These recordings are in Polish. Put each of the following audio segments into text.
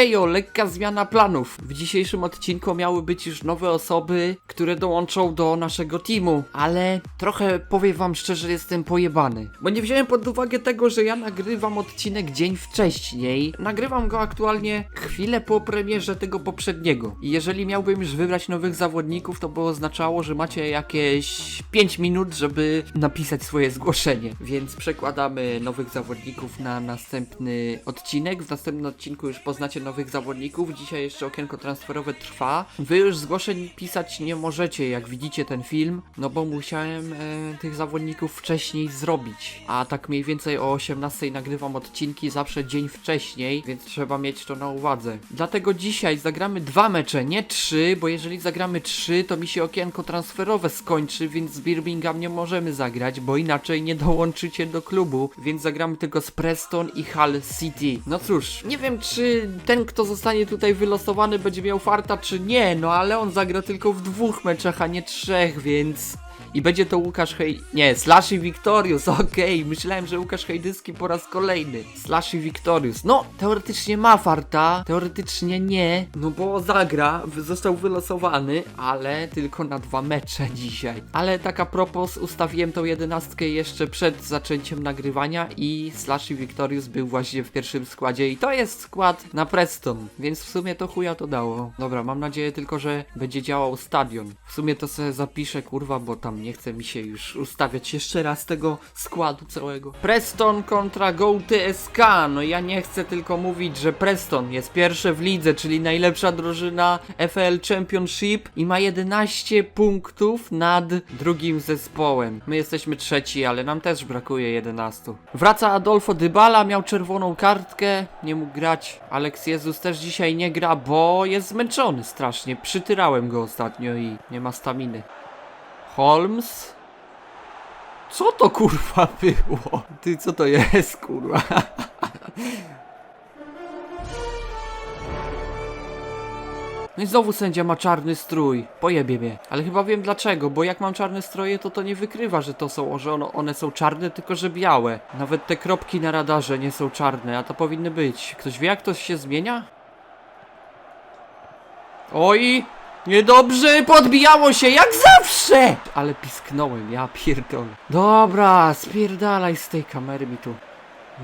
Hejo, lekka zmiana planów. W dzisiejszym odcinku miały być już nowe osoby, które dołączą do naszego teamu, ale trochę powiem wam szczerze, jestem pojebany. Bo nie wziąłem pod uwagę tego, że ja nagrywam odcinek dzień wcześniej. Nagrywam go aktualnie chwilę po premierze tego poprzedniego. I jeżeli miałbym już wybrać nowych zawodników, to by oznaczało, że macie jakieś 5 minut, żeby napisać swoje zgłoszenie. Więc przekładamy nowych zawodników na następny odcinek. W następnym odcinku już poznacie nowych zawodników. Dzisiaj jeszcze okienko transferowe trwa. Wy już zgłoszeń pisać nie możecie, jak widzicie ten film, no bo musiałem e, tych zawodników wcześniej zrobić. A tak mniej więcej o 18 nagrywam odcinki zawsze dzień wcześniej, więc trzeba mieć to na uwadze. Dlatego dzisiaj zagramy dwa mecze, nie trzy, bo jeżeli zagramy trzy, to mi się okienko transferowe skończy, więc z Birmingham nie możemy zagrać, bo inaczej nie dołączycie do klubu, więc zagramy tylko z Preston i Hull City. No cóż, nie wiem czy ten, kto zostanie tutaj wylosowany będzie miał farta, czy nie, no ale on zagra tylko w dwóch meczach, a nie trzech, więc... I będzie to Łukasz Hej... Nie, Slash i Victorious, okej. Myślałem, że Łukasz Hejdyski po raz kolejny. Slash i. No, teoretycznie ma farta, teoretycznie nie. No bo zagra, został wylosowany, ale tylko na dwa mecze dzisiaj. Ale tak a propos, ustawiłem tą jedenastkę jeszcze przed zaczęciem nagrywania i Slash i był właśnie w pierwszym składzie i to jest skład na Preston, więc w sumie to chuja to dało. Dobra, mam nadzieję tylko, że będzie działał stadion. W sumie to sobie zapiszę, kurwa, bo tam nie chce mi się już ustawiać jeszcze raz tego składu całego. Preston kontra Go TSK. No ja nie chcę tylko mówić, że Preston jest pierwsze w lidze, czyli najlepsza drużyna FL Championship i ma 11 punktów nad drugim zespołem. My jesteśmy trzeci, ale nam też brakuje 11. Wraca Adolfo Dybala, miał czerwoną kartkę, nie mógł grać. Alex Jezus też dzisiaj nie gra, bo jest zmęczony strasznie. Przytyrałem go ostatnio i nie ma staminy. Holmes? Co to kurwa było? Ty, co to jest kurwa? No i znowu sędzia ma czarny strój. Pojebie mnie. Ale chyba wiem dlaczego, bo jak mam czarne stroje, to to nie wykrywa, że to są, że one są czarne, tylko że białe. Nawet te kropki na radarze nie są czarne, a to powinny być. Ktoś wie, jak to się zmienia? Oj! Niedobrze, podbijało się jak zawsze! Ale pisknąłem, ja pierdolę. Dobra, spierdalaj z tej kamery mi tu.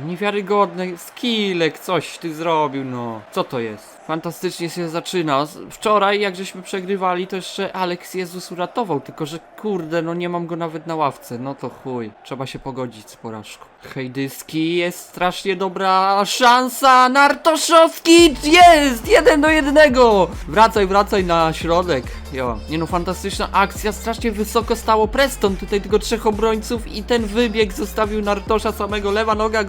Niewiarygodny skillek, coś ty zrobił, no. Co to jest? Fantastycznie się zaczyna. Wczoraj, jak żeśmy przegrywali, to jeszcze Alex Jezus uratował, tylko że kurde, no nie mam go nawet na ławce. No to chuj, trzeba się pogodzić z porażką. Hejdyski, jest strasznie dobra szansa. Nartoszowski jest! Jeden do jednego! Wracaj, wracaj na środek. Jo. Nie no, fantastyczna akcja, strasznie wysoko stało Preston. Tutaj tylko trzech obrońców i ten wybieg zostawił Nartosza samego lewa noga,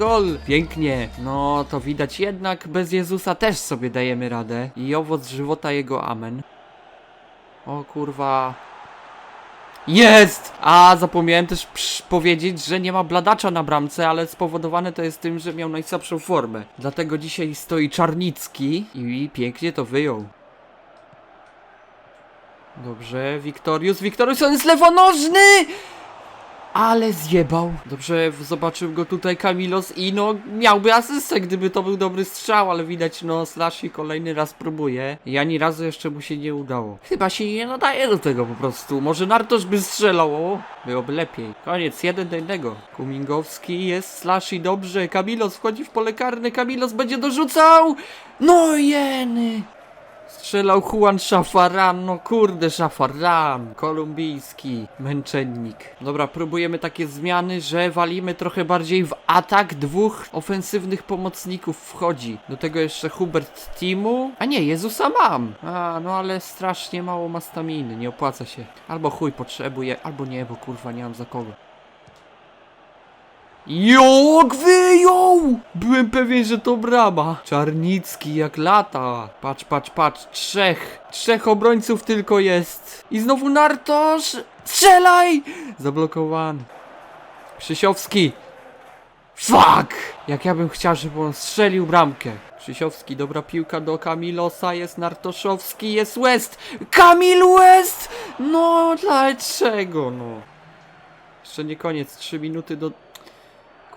Pięknie. No, to widać jednak bez Jezusa też sobie dajemy radę. I owoc żywota jego amen. O kurwa. Jest! A zapomniałem też powiedzieć, że nie ma bladacza na bramce, ale spowodowane to jest tym, że miał najsłabszą formę. Dlatego dzisiaj stoi Czarnicki i pięknie to wyjął. Dobrze, Wiktorius, Wiktorius, on jest lewonożny! Ale zjebał. Dobrze, zobaczył go tutaj Kamilos i no miałby asystę, gdyby to był dobry strzał, ale widać no Slashi kolejny raz próbuje i ani razu jeszcze mu się nie udało. Chyba się nie nadaje do tego po prostu. Może Nartosz by strzelał, o, byłoby lepiej. Koniec, jeden do jednego. Kumingowski jest Slashi dobrze, Kamilos wchodzi w pole karne, Kamilos będzie dorzucał! No jeny! Strzelał Juan Szafaran, no kurde Szafaran, kolumbijski męczennik. Dobra, próbujemy takie zmiany, że walimy trochę bardziej w atak, dwóch ofensywnych pomocników wchodzi. Do tego jeszcze Hubert Timu. A nie, Jezusa mam. A, no ale strasznie mało ma staminy, nie opłaca się. Albo chuj potrzebuję, albo nie, bo kurwa nie mam za kogo. Jak wyjął! Byłem pewien, że to brama. Czarnicki jak lata. Patrz, patrz, patrz. Trzech. Trzech obrońców tylko jest. I znowu Nartosz. Strzelaj! Zablokowany. Krzysiowski. Fuck! Jak ja bym chciał, żeby on strzelił bramkę. Krzysiowski, dobra piłka do Kamilosa, jest Nartoszowski, jest West! Kamil West! No, dlaczego, no? Jeszcze nie koniec, 3 minuty do...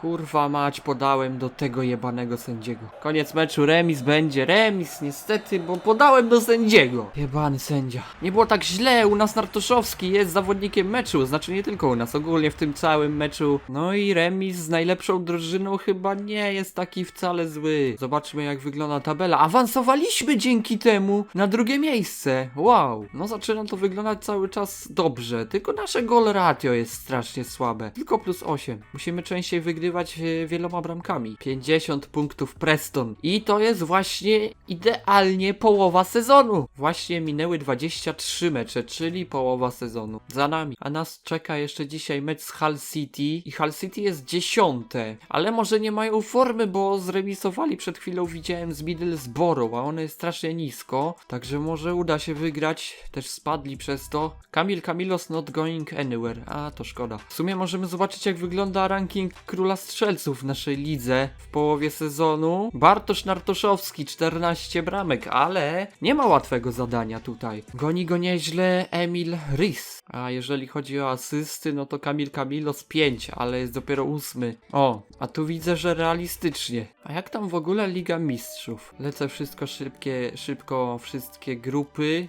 Kurwa mać, podałem do tego jebanego sędziego. Koniec meczu, remis będzie, remis niestety, bo podałem do sędziego. Jebany sędzia. Nie było tak źle, u nas Nartoszowski jest zawodnikiem meczu, znaczy nie tylko u nas, ogólnie w tym całym meczu. No i remis z najlepszą drużyną chyba nie jest taki wcale zły. Zobaczmy jak wygląda tabela. Awansowaliśmy dzięki temu na drugie miejsce. Wow. No zaczyna to wyglądać cały czas dobrze, tylko nasze gol ratio jest strasznie słabe. Tylko plus 8. Musimy częściej wygrywać e, wieloma bramkami. 50 punktów Preston. I to jest właśnie idealnie połowa sezonu. Właśnie minęły 23 mecze, czyli połowa sezonu. Za nami. A nas czeka jeszcze dzisiaj mecz z Hull City. I Hull City jest dziesiąte. Ale może nie mają formy, bo zremisowali przed chwilą, widziałem z Middlesbrough, a one jest strasznie nisko. Także może uda się wygrać. Też spadli przez to. Kamil Kamilos not going anywhere. A, to szkoda. W sumie możemy zobaczyć, jak wygląda ranking króla strzelców w naszej lidze w połowie sezonu. Bartosz Nartoszowski, 14 bramek, ale nie ma łatwego zadania tutaj. Goni go nieźle Emil Rys. A jeżeli chodzi o asysty, no to Kamil Kamilos 5, ale jest dopiero ósmy. O, a tu widzę, że realistycznie. A jak tam w ogóle Liga Mistrzów? Lecę wszystko szybkie, szybko, wszystkie grupy.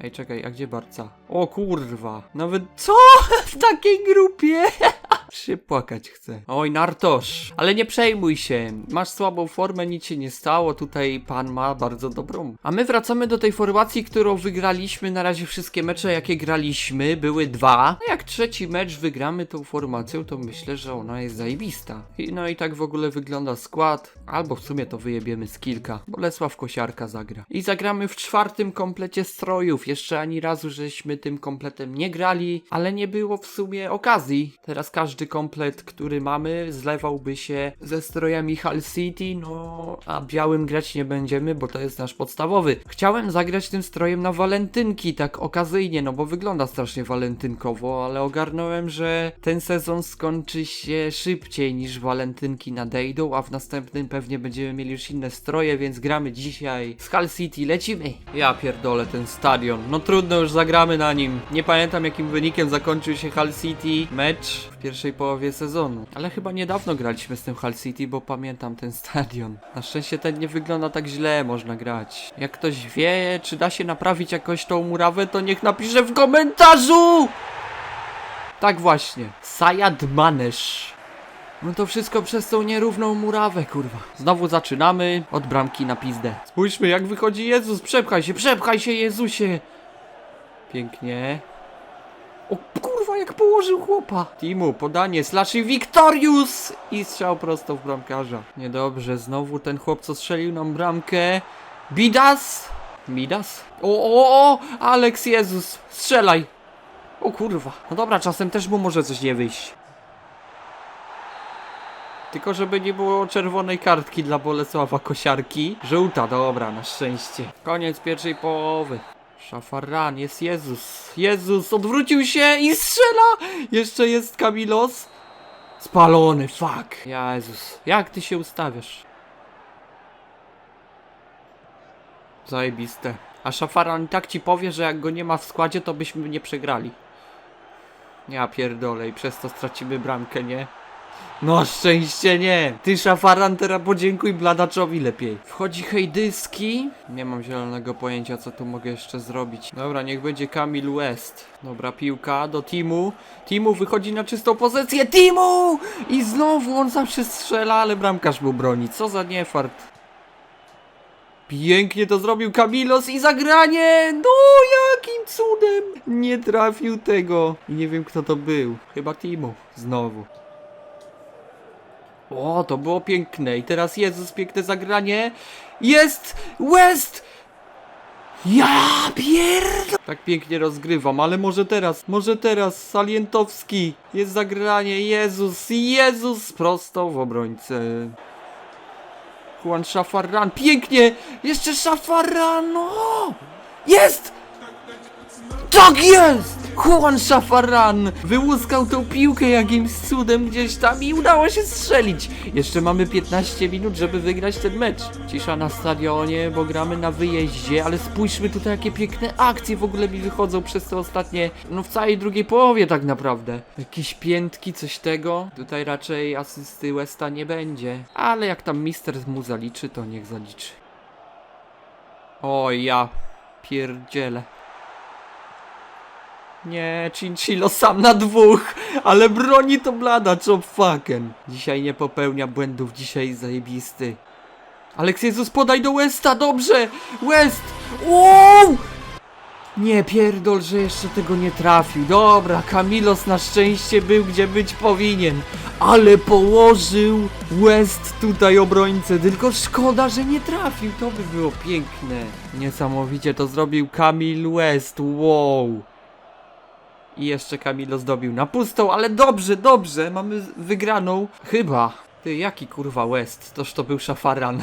Ej, czekaj, a gdzie Barca? O kurwa, nawet co? W takiej grupie? się płakać. Oj, Nartosz, ale nie przejmuj się. Masz słabą formę, nic się nie stało. Tutaj pan ma bardzo dobrą. A my wracamy do tej formacji, którą wygraliśmy. Na razie wszystkie mecze, jakie graliśmy, były dwa. No jak trzeci mecz wygramy tą formacją, to myślę, że ona jest zajebista. I no i tak w ogóle wygląda skład. Albo w sumie to wyjebiemy z kilka. Bolesław Kosiarka zagra. I zagramy w czwartym komplecie strojów. Jeszcze ani razu żeśmy tym kompletem nie grali, ale nie było w sumie okazji. Teraz każdy komplet, który mamy, zlewałby się ze strojami Hull City, no a białym grać nie będziemy, bo to jest nasz podstawowy. Chciałem zagrać tym strojem na walentynki, tak okazyjnie, no bo wygląda strasznie walentynkowo, ale ogarnąłem, że ten sezon skończy się szybciej niż walentynki nadejdą, a w następnym pewnie będziemy mieli już inne stroje, więc gramy dzisiaj z Hull City, lecimy. Ja pierdolę ten stadion, no trudno już zagramy na nim. Nie pamiętam jakim wynikiem zakończył się Hull City mecz w pierwszej połowie sezonu, ale chyba niedawno graliśmy z tym Hull City, bo pamiętam ten stadion. Na szczęście ten nie wygląda tak źle, można grać. Jak ktoś wie, czy da się naprawić jakoś tą murawę, to niech napisze w komentarzu! Tak właśnie. Sayad Manesz. No to wszystko przez tą nierówną murawę, kurwa. Znowu zaczynamy od bramki na pizdę. Spójrzmy, jak wychodzi Jezus. Przepchaj się, przepchaj się, Jezusie. Pięknie. O kurwa, jak położył chłopa. Timu, podanie, slashy Victorious! I strzał prosto w bramkarza. Niedobrze, znowu ten chłop, co strzelił nam bramkę. Bidas? Midas? O, o, o! Alex Jezus, strzelaj! O kurwa. No dobra, czasem też mu może coś nie wyjść. Tylko żeby nie było czerwonej kartki dla Bolesława Kosiarki. Żółta, dobra, na szczęście. Koniec pierwszej połowy. Szafaran, jest Jezus. Jezus, odwrócił się i strzela! Jeszcze jest Kamilos. Spalony, fuck. Jezus, jak ty się ustawiasz? Zajebiste. A Szafaran tak ci powie, że jak go nie ma w składzie, to byśmy nie przegrali. Ja pierdolę i przez to stracimy bramkę, nie? No szczęście nie! Ty szafaran teraz podziękuj Bladaczowi lepiej. Wchodzi Hejdyski. Nie mam zielonego pojęcia co tu mogę jeszcze zrobić. Dobra, niech będzie Kamil West. Dobra, piłka do Timu. Timu wychodzi na czystą pozycję. Timu! I znowu on zawsze strzela, ale bramkarz mu broni. Co za niefart. Pięknie to zrobił Kamilos i zagranie! No, jakim cudem! Nie trafił tego. Nie wiem kto to był. Chyba Timu. Znowu. O, to było piękne. I teraz Jezus, piękne zagranie. Jest! West! Ja pierd... Tak pięknie rozgrywam, ale może teraz, może teraz Salientowski. Jest zagranie, Jezus, Jezus! Prosto w obrońcę. Juan Szafarran, pięknie! Jeszcze Szafarran, no! Jest! Tak jest! Juan Szafaran wyłuskał tą piłkę jakimś cudem gdzieś tam i udało się strzelić. Jeszcze mamy 15 minut, żeby wygrać ten mecz. Cisza na stadionie, bo gramy na wyjeździe, ale spójrzmy tutaj, jakie piękne akcje w ogóle mi wychodzą przez te ostatnie, no w całej drugiej połowie tak naprawdę. Jakieś piętki, coś tego. Tutaj raczej asysty Westa nie będzie, ale jak tam mister mu zaliczy, to niech zaliczy. O ja pierdzielę. Nie, Chinchillo sam na dwóch, ale broni to blada, chop fucking. Dzisiaj nie popełnia błędów, dzisiaj zajebisty. Aleks Jezus, podaj do Westa, dobrze! West! Wow! Nie pierdol, że jeszcze tego nie trafił. Dobra, Kamilos na szczęście był gdzie być powinien. Ale położył West tutaj obrońcę. Tylko szkoda, że nie trafił. To by było piękne. Niesamowicie to zrobił Kamil West. Wow. I jeszcze Kamilo zdobił na pustą, ale dobrze, dobrze, mamy wygraną. Chyba. Ty, jaki kurwa West? Toż to był szafaran.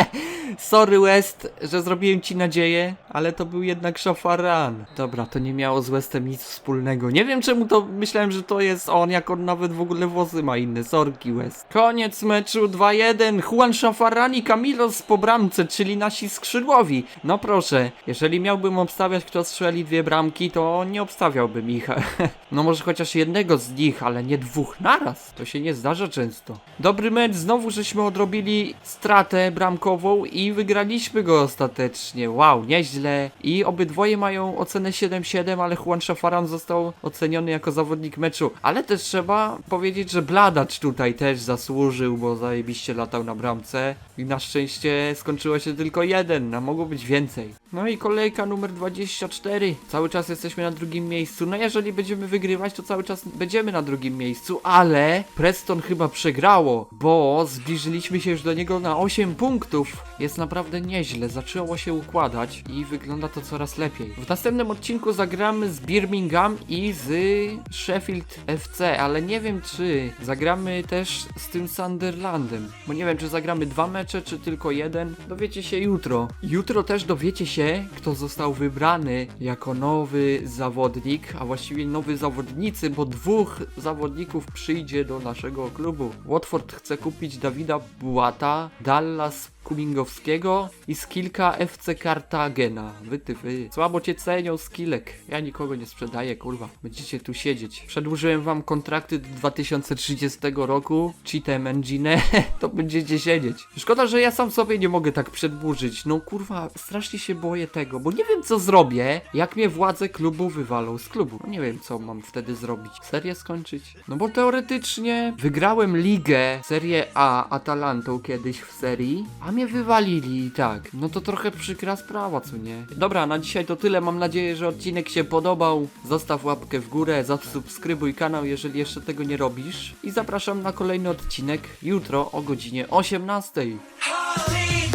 Sorry West, że zrobiłem ci nadzieję, ale to był jednak szafaran. Dobra, to nie miało z Westem nic wspólnego. Nie wiem czemu to myślałem, że to jest on, jak on nawet w ogóle włosy ma inne. Sorki West. Koniec meczu 2-1. Juan Szafaran i Camilos po bramce, czyli nasi skrzydłowi. No proszę, jeżeli miałbym obstawiać kto strzeli dwie bramki, to nie obstawiałbym ich. no może chociaż jednego z nich, ale nie dwóch naraz. To się nie zdarza często. Dobry mecz, znowu żeśmy odrobili stratę bramkową i wygraliśmy go ostatecznie. Wow, nieźle. I obydwoje mają ocenę 7-7, ale Juan Szafaran został oceniony jako zawodnik meczu. Ale też trzeba powiedzieć, że Bladacz tutaj też zasłużył, bo zajebiście latał na bramce. I na szczęście skończyło się tylko jeden, a mogło być więcej. No i kolejka numer 24. Cały czas jesteśmy na drugim miejscu. No jeżeli będziemy wygrywać, to cały czas będziemy na drugim miejscu, ale Preston chyba przegrało, bo zbliżyliśmy się już do niego na 8 punktów. Jest naprawdę nieźle, zaczęło się układać i wygląda to coraz lepiej. W następnym odcinku zagramy z Birmingham i z Sheffield FC, ale nie wiem czy zagramy też z tym Sunderlandem, bo nie wiem czy zagramy dwa mecze, czy tylko jeden. Dowiecie się jutro. Jutro też dowiecie się, kto został wybrany jako nowy zawodnik, a właściwie nowy zawodnicy, bo dwóch zawodników przyjdzie do naszego klubu. Watford chce kupić Dawida Bułata, Dallas Kumingowskiego i skilka FC Cartagena. Wy ty wy. Słabo cię cenią skillek. Ja nikogo nie sprzedaję, kurwa. Będziecie tu siedzieć. Przedłużyłem wam kontrakty do 2030 roku. Cheatem engine. to będziecie siedzieć. Szkoda, że ja sam sobie nie mogę tak przedłużyć. No kurwa, strasznie się boję tego, bo nie wiem co zrobię, jak mnie władze klubu wywalą z klubu. No nie wiem co mam wtedy zrobić. Serię skończyć? No bo teoretycznie wygrałem ligę Serię A Atalantą kiedyś w serii, a mnie wywalili i tak. No to trochę przykra sprawa, co nie? Dobra, na dzisiaj to tyle. Mam nadzieję, że odcinek się podobał. Zostaw łapkę w górę, zasubskrybuj kanał, jeżeli jeszcze tego nie robisz. I zapraszam na kolejny odcinek jutro o godzinie 18. Holly,